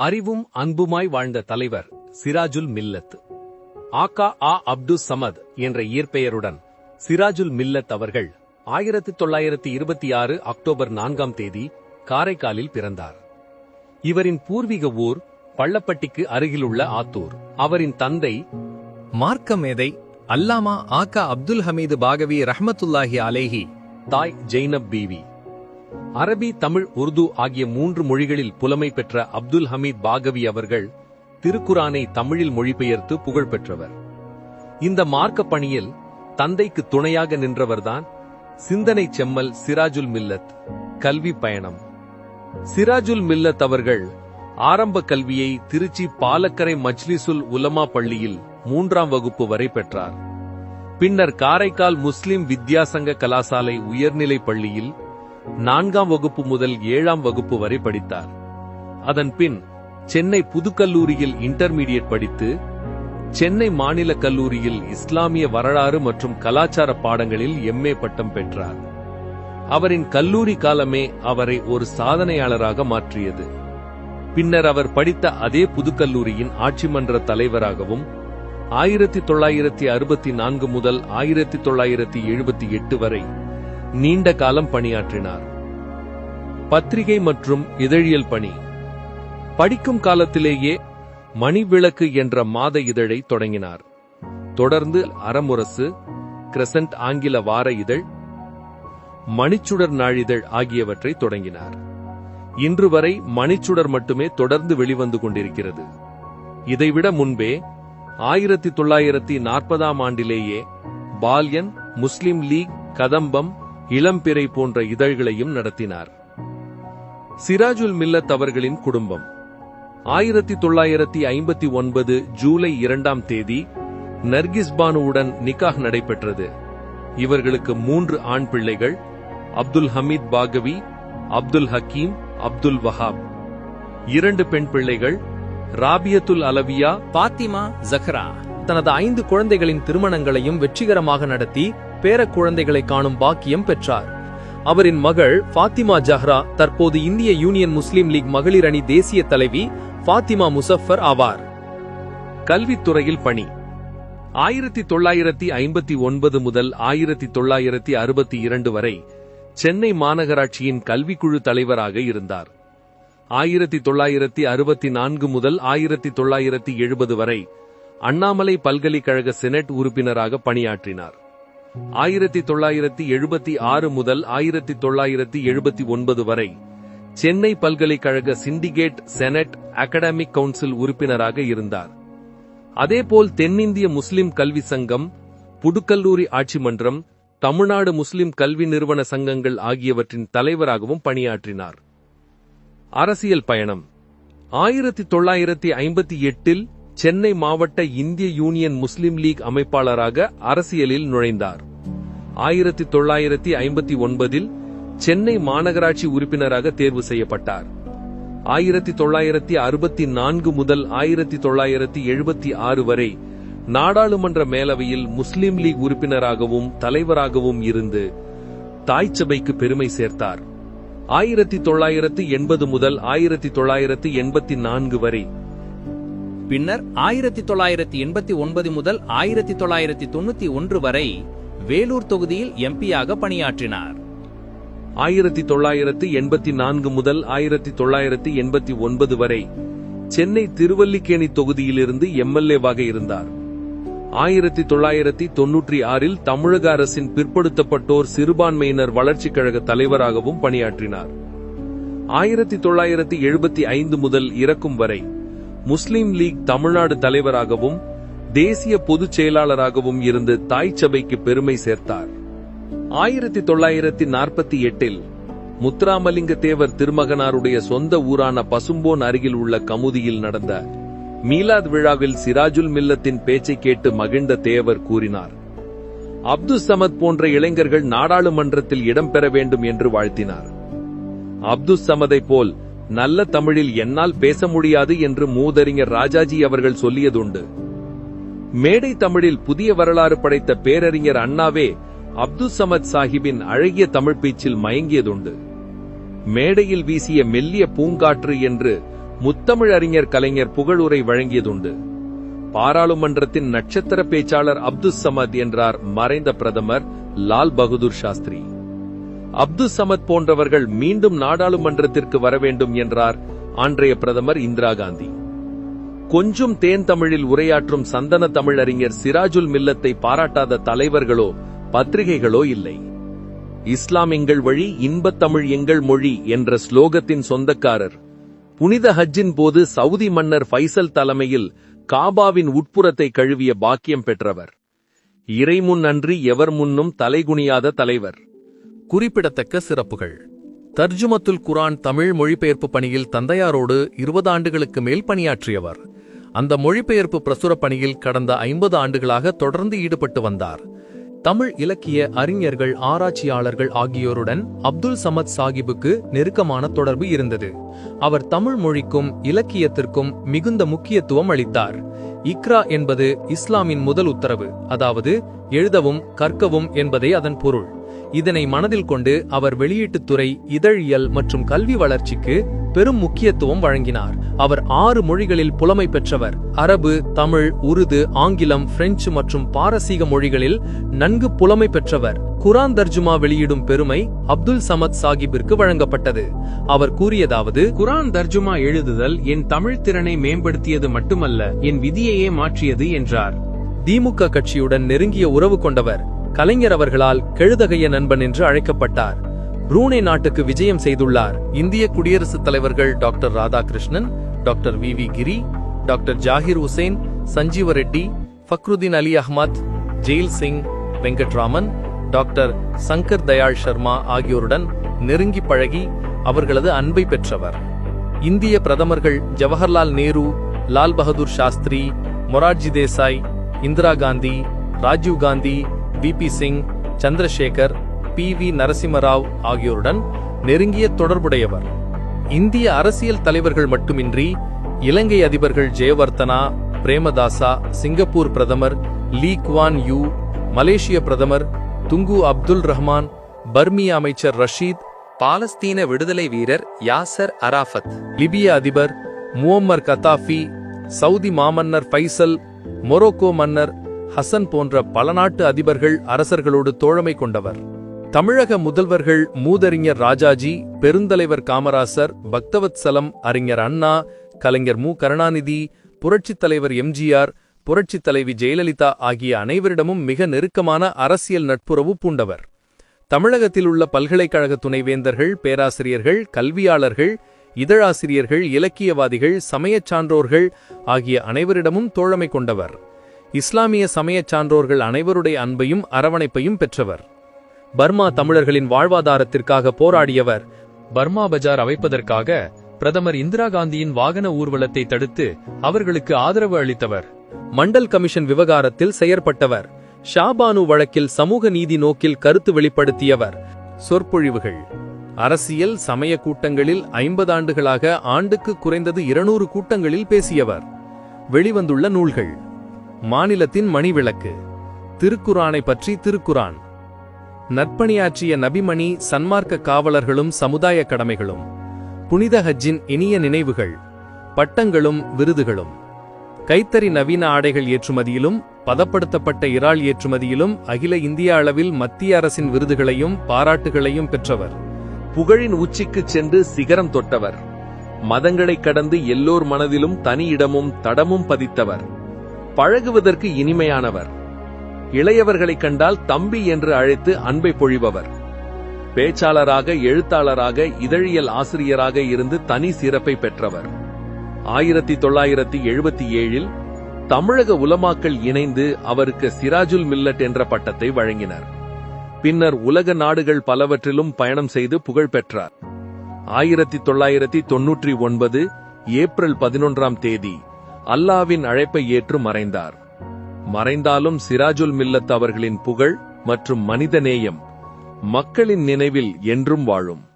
அறிவும் அன்புமாய் வாழ்ந்த தலைவர் சிராஜுல் மில்லத். ஆகா ஆ அப்துஸ் சமத் என்ற இயற்பெயருடன் சிராஜுல் மில்லத் அவர்கள் ஆயிரத்தி தொள்ளாயிரத்தி இருபத்தி ஆறு அக்டோபர் நான்காம் தேதி காரைக்காலில் பிறந்தார். இவரின் பூர்வீக ஊர் பள்ளப்பட்டிக்கு அருகிலுள்ள ஆத்தூர். அவரின் தந்தை மார்க்க மேதை அல்லாமா ஆகா அப்துல் ஹமீது பாகவி ரஹமத்துல்லாஹி அலேஹி தாய் ஜெய்னப் பீவி. அரபி தமிழ் உருது ஆகிய மூன்று மொழிகளில் புலமை பெற்ற அப்துல் ஹமீத் பாகவி அவர்கள் திருக்குரானை தமிழில் மொழிபெயர்த்து புகழ் பெற்றவர். இந்த மார்க்க பணியில் தந்தைக்கு துணையாக நின்றவர்தான் சிந்தனை செம்மல் சிராஜுல் மில்லத் கல்வி பயணம். சிராஜுல் மில்லத் அவர்கள் ஆரம்ப கல்வியை திருச்சி பாலக்கரை மஜ்லிசுல் உலமா பள்ளியில் மூன்றாம் வகுப்பு வரை பெற்றார். பின்னர் காரைக்கால் முஸ்லிம் வித்யாசங்க கலாசாலை உயர்நிலைப் பள்ளியில் நான்காம் வகுப்பு முதல் ஏழாம் வகுப்பு வரை படித்தார். அதன் பின் சென்னை புதுக்கல்லூரியில் இன்டர்மீடியட் படித்து சென்னை மாநில கல்லூரியில் இஸ்லாமிய வரலாறு மற்றும் கலாச்சார பாடங்களில் எம்ஏ பட்டம் பெற்றார். அவரின் கல்லூரி காலமே அவரை ஒரு சாதனையாளராக மாற்றியது. பின்னர் அவர் படித்த அதே புதுக்கல்லூரியின் ஆட்சிமன்ற தலைவராகவும் ஆயிரத்தி தொள்ளாயிரத்தி அறுபத்தி நான்கு முதல் ஆயிரத்தி தொள்ளாயிரத்தி எழுபத்தி எட்டு வரை நீண்ட காலம் பணியாற்றினார். பத்திரிகை மற்றும் இதழியல் பணி. படிக்கும் காலத்திலேயே மணிவிளக்கு என்ற மாத இதழை தொடங்கினார். தொடர்ந்து அறமுரசு கிரசன்ட் ஆங்கில வார இதழ் மணிச்சுடர் நாளிதழ் ஆகியவற்றை தொடங்கினார். இன்று வரை மணிச்சுடர் மட்டுமே தொடர்ந்து வெளிவந்து கொண்டிருக்கிறது. இதைவிட முன்பே ஆயிரத்தி தொள்ளாயிரத்தி நாற்பதாம் ஆண்டிலேயே பால்யன் முஸ்லிம் லீக் கதம்பம் இளம்பிறை போன்ற இதழ்களையும் நடத்தினார். சிராஜுல் மில்லத் அவர்களின் குடும்பம். ஆயிரத்தி தொள்ளாயிரத்தி ஐம்பத்தி ஒன்பது ஜூலை இரண்டாம் தேதி நர்கிஸ் பானுவுடன் நிக்காஹ் நடைபெற்றது. இவர்களுக்கு மூன்று ஆண் பிள்ளைகள் அப்துல் ஹமீத் பாகவி அப்துல் ஹக்கீம் அப்துல் வஹாப். இரண்டு பெண் பிள்ளைகள் ராபியத்துல் அலவியா பாத்திமா ஜஹ்ரா தனது ஐந்து குழந்தைகளின் திருமணங்களையும் வெற்றிகரமாக நடத்தி பேரக் குழந்தைகளை காணும் பாக்கியம் பெற்றார். அவரின் மகள் ஃபாத்திமா ஜஹ்ரா தற்போது இந்திய யூனியன் முஸ்லிம் லீக் மகளிர் அணி தேசிய தலைவி ஃபாத்திமா முசஃபர் ஆவார். கல்வித்துறையில் பணி. ஆயிரத்தி தொள்ளாயிரத்தி ஐம்பத்தி ஒன்பது முதல் ஆயிரத்தி தொள்ளாயிரத்தி அறுபத்தி இரண்டு வரை சென்னை மாநகராட்சியின் கல்விக்குழு தலைவராக இருந்தார். ஆயிரத்தி தொள்ளாயிரத்தி அறுபத்தி நான்கு முதல் ஆயிரத்தி தொள்ளாயிரத்தி எழுபது வரை அண்ணாமலை பல்கலைக்கழக செனட் உறுப்பினராக பணியாற்றினார். ஆயிரத்தி தொள்ளாயிரத்தி எழுபத்தி ஆறு முதல் ஆயிரத்தி தொள்ளாயிரத்தி எழுபத்தி ஒன்பது வரை சென்னை பல்கலைக்கழக சிண்டிகேட் செனட் அகாடமிக் கவுன்சில் உறுப்பினராக இருந்தார். அதேபோல் தென்னிந்திய முஸ்லிம் கல்வி சங்கம் புதுக்கல்லூரி ஆட்சி மன்றம் தமிழ்நாடு முஸ்லிம் கல்வி நிறுவன சங்கங்கள் ஆகியவற்றின் தலைவராகவும் பணியாற்றினார். அரசியல் பயணம். ஆயிரத்தி தொள்ளாயிரத்தி ஐம்பத்தி எட்டில் சென்னை மாவட்ட இந்திய யூனியன் முஸ்லிம் லீக் அமைப்பாளராக அரசியலில் நுழைந்தார். ஆயிரத்தி தொள்ளாயிரத்தி ஐம்பத்தி ஒன்பதில் சென்னை மாநகராட்சி உறுப்பினராக தேர்வு செய்யப்பட்டார். ஆயிரத்தி தொள்ளாயிரத்தி அறுபத்தி நான்கு முதல் ஆயிரத்தி தொள்ளாயிரத்தி எழுபத்தி ஆறு வரை நாடாளுமன்ற மேலவையில் முஸ்லிம் லீக் உறுப்பினராகவும் தலைவராகவும் இருந்து தாய்ச்சபைக்கு பெருமை சேர்த்தார். ஆயிரத்தி தொள்ளாயிரத்தி எண்பது முதல் ஆயிரத்தி தொள்ளாயிரத்தி எண்பத்தி நான்கு வரை பின்னர் ஆயிரத்தி தொள்ளாயிரத்தி எண்பத்தி ஒன்பது முதல் ஆயிரத்தி தொள்ளாயிரத்தி தொண்ணூத்தி ஒன்று வரை வேலூர் தொகுதியில் எம்பியாக பணியாற்றினார். ஆயிரத்தி தொள்ளாயிரத்தி எண்பத்தி நான்கு முதல் ஆயிரத்தி தொள்ளாயிரத்தி எண்பத்தி ஒன்பது வரை சென்னை திருவல்லிக்கேணி தொகுதியிலிருந்து எம்எல்ஏவாக இருந்தார். ஆயிரத்தி தொள்ளாயிரத்தி தொன்னூற்றி ஆறில் தமிழக அரசின் பிற்படுத்தப்பட்டோர் சிறுபான்மையினர் வளர்ச்சிக் கழக தலைவராகவும் பணியாற்றினார். ஆயிரத்தி தொள்ளாயிரத்தி எழுபத்தி ஐந்து முதல் இறக்கும் வரை முஸ்லிம் லீக் தமிழ்நாடு தலைவராகவும் தேசிய பொதுச் செயலாளராகவும் இருந்து தாய் சபைக்கு பெருமை சேர்த்தார். ஆயிரத்தி தொள்ளாயிரத்தி நாற்பத்தி எட்டில் முத்துராமலிங்க தேவர் திருமகனாருடைய சொந்த ஊரான பசும்போன் அருகில் உள்ள கமுதியில் நடந்த மீலாத் விழாவில் சிராஜுல் மில்லத்தின் பேச்சை கேட்டு மகிழ்ந்த தேவர் கூறினார். அப்துல் சமத் போன்ற இளைஞர்கள் நாடாளுமன்றத்தில் இடம்பெற வேண்டும் என்று வாழ்த்தினார். அப்துல் சமதை போல் நல்ல தமிழில் என்னால் பேச முடியாது என்று மூதறிஞர் ராஜாஜி அவர்கள் சொல்லியதுண்டு. மேடை தமிழில் புதிய வரலாறு படைத்த பேரறிஞர் அண்ணாவே அப்துல் சமத் சாஹிபின் அழகிய தமிழ் பேச்சில் மயங்கியதுண்டு. மேடையில் வீசிய மெல்லிய பூங்காற்று என்று முத்தமிழறிஞர் கலைஞர் புகழுரை வழங்கியதுண்டு. பாராளுமன்றத்தின் நட்சத்திர பேச்சாளர் அப்துல் சமத் என்றார் மறைந்த பிரதமர் லால் பகதூர் சாஸ்திரி. அப்து சமத் போன்றவர்கள் மீண்டும் நாடாளுமன்றத்திற்கு வர வேண்டும் என்றார் அன்றைய பிரதமர் இந்திரா காந்தி. கொஞ்சம் தேன் தமிழில் உரையாற்றும் சந்தன தமிழறிஞர் சிராஜுல் மில்லத்தை பாராட்டாத தலைவர்களோ பத்திரிகைகளோ இல்லை. இஸ்லாம் எங்கள் வழி இன்பத் தமிழ் எங்கள் மொழி என்ற ஸ்லோகத்தின் சொந்தக்காரர். புனித ஹஜ்ஜின் போது சவுதி மன்னர் ஃபைசல் தலைமையில் காபாவின் உட்புறத்தை கழுவிய பாக்கியம் பெற்றவர். இறைமுன் அன்றி எவர் முன்னும் தலைகுனியாத தலைவர். குறிப்பிடத்தக்க சிறப்புகள். தர்ஜுமத்துல் குரான் தமிழ் மொழிபெயர்ப்பு பணியில் தந்தையாரோடு இருபது ஆண்டுகளுக்கு மேல் பணியாற்றியவர். அந்த மொழிபெயர்ப்பு பிரசுர பணியில் கடந்த ஐம்பது ஆண்டுகளாக தொடர்ந்து ஈடுபட்டு வந்தார். தமிழ் இலக்கிய அறிஞர்கள் ஆராய்ச்சியாளர்கள் ஆகியோருடன் அப்துல் சமத் சாகிபுக்கு நெருக்கமான தொடர்பு இருந்தது. அவர் தமிழ் மொழிக்கும் இலக்கியத்திற்கும் மிகுந்த முக்கியத்துவம் அளித்தார். இக்ரா என்பது இஸ்லாமின் முதல் உத்தரவு அதாவது எழுதவும் கற்கவும் என்பதே அதன் பொருள். இதனை மனதில் கொண்டு அவர் வெளியீட்டுத்துறை இதழியல் மற்றும் கல்வி வளர்ச்சிக்கு பெரும் முக்கியத்துவம் வழங்கினார். அவர் ஆறு மொழிகளில் புலமை பெற்றவர். அரபு தமிழ் உருது ஆங்கிலம் பிரெஞ்சு மற்றும் பாரசீக மொழிகளில் நன்கு புலமை பெற்றவர். குரான் தர்ஜுமா வெளியிடும் பெருமை அப்துல் சமத் சாகிபிற்கு வழங்கப்பட்டது. அவர் கூறியதாவது குரான் தர்ஜுமா எழுதுதல் என் தமிழ் திறனை மேம்படுத்தியது மட்டுமல்ல என் விதியையே மாற்றியது என்றார். திமுக கட்சியுடன் நெருங்கிய உறவு கொண்டவர். கலைஞர் அவர்களால் கெழுதகைய நண்பன் என்று அழைக்கப்பட்டார். புரூனே நாட்டுக்கு விஜயம் செய்துள்ளார். இந்திய குடியரசுத் தலைவர்கள் doctor Radhakrishnan doctor V V Giri doctor Zakir Hussain Sanjeeva Reddy Fakhruddin Ali Ahmed Zail Singh Venkataraman doctor Shankar Dayal Sharma ஆகியோருடன் நெருங்கி பழகி அவர்களது அன்பை பெற்றவர். இந்திய பிரதமர்கள் Jawaharlal Nehru Lal Bahadur Shastri Morarji Desai Indira Gandhi Rajiv Gandhi V P Singh Chandrasekhar P V Narasimha Rao ஆகியோருடன் நெருங்கிய தொடர்புடையவர். இந்திய அரசியல் தலைவர்கள் மட்டுமின்றி இலங்கை அதிபர்கள் ஜெயவர்த்தனா பிரேமதாசா சிங்கப்பூர் பிரதமர் லீ குவான் யூ மலேசிய பிரதமர் துங்கு அப்துல் ரஹ்மான் பர்மிய அமைச்சர் ரஷீத் பாலஸ்தீன விடுதலை வீரர் யாசர் அராஃபத் லிபிய அதிபர் முவம்மர் கத்தாஃபி சவுதி மாமன்னர் ஃபைசல் மொரோக்கோ மன்னர் ஹசன் போன்ற பல நாட்டு அதிபர்கள் அரசர்களோடு தோழமை கொண்டவர். தமிழக முதல்வர்கள் மூதறிஞர் ராஜாஜி பெருந்தலைவர் காமராசர் பக்தவத்சலம் அறிஞர் அண்ணா கலைஞர் மு. கருணாநிதி புரட்சித் தலைவர் எம்ஜிஆர் புரட்சித் தலைவி ஜெயலலிதா ஆகிய அனைவரிடமும் மிக நெருக்கமான அரசியல் நட்புறவு பூண்டவர். தமிழகத்தில் உள்ள பல்கலைக்கழக துணைவேந்தர்கள் பேராசிரியர்கள் கல்வியாளர்கள் இதழாசிரியர்கள் இலக்கியவாதிகள் சமயச் சான்றோர்கள் ஆகிய அனைவரிடமும் தோழமை கொண்டவர். இஸ்லாமிய சமயச் சான்றோர்கள் அனைவருடைய அன்பையும் அரவணைப்பையும் பெற்றவர். பர்மா தமிழர்களின் வாழ்வாதாரத்திற்காக போராடியவர். பர்மா பஜார் அமைப்பதற்காக பிரதமர் இந்திரா காந்தியின் வாகன ஊர்வலத்தை தடுத்து அவர்களுக்கு ஆதரவு அளித்தவர். மண்டல் கமிஷன் விவகாரத்தில் செயற்பட்டவர். ஷாபானு வழக்கில் சமூக நீதி நோக்கில் கருத்து வெளிப்படுத்தியவர். சொற்பொழிவுகள். அரசியல் சமய கூட்டங்களில் ஐம்பது ஆண்டுகளாக ஆண்டுக்கு குறைந்தது இருநூறு கூட்டங்களில் பேசியவர். வெளிவந்துள்ள நூல்கள். மாநிலத்தின் மணிவிளக்கு. திருக்குரானை பற்றி திருக்குரான் நற்பணியாற்றிய நபிமணி சன்மார்க்க காவலர்களும் சமுதாய கடமைகளும். புனித ஹஜ்ஜின் இனிய நினைவுகள். பட்டங்களும் விருதுகளும். கைத்தறி நவீன ஆடைகள் ஏற்றுமதியிலும் பதப்படுத்தப்பட்ட இறால் ஏற்றுமதியிலும் அகில இந்திய அளவில் மத்திய அரசின் விருதுகளையும் பாராட்டுகளையும் பெற்றவர். புகழின் உச்சிக்குச் சென்று சிகரம் தொட்டவர். மதங்களைக் கடந்து எல்லோர் மனதிலும் தனி இடமும் தடமும் பதித்தவர். பழகுவதற்கு இனிமையானவர். இளையவர்களைக் கண்டால் தம்பி என்று அழைத்து அன்பை பொழிபவர். பேச்சாளராக எழுத்தாளராக இதழியல் ஆசிரியராக இருந்து தனி சிறப்பை பெற்றவர். ஆயிரத்தி தொள்ளாயிரத்தி எழுபத்தி ஏழில் தமிழக உலமாக்கள் இணைந்து அவருக்கு சிராஜுல் மில்லட் என்ற பட்டத்தை வழங்கினர். பின்னர் உலக நாடுகள் பலவற்றிலும் பயணம் செய்து புகழ் பெற்றார். ஆயிரத்தி தொள்ளாயிரத்தி தொன்னூற்றி ஒன்பது ஏப்ரல் பதினொன்றாம் தேதி அல்லாவின் அழைப்பை ஏற்று மறைந்தார். மறைந்தாலும் சிராஜுல் மில்லத் அவர்களின் புகழ் மற்றும் மனிதநேயம் மக்களின் நினைவில் என்றும் வாழும்.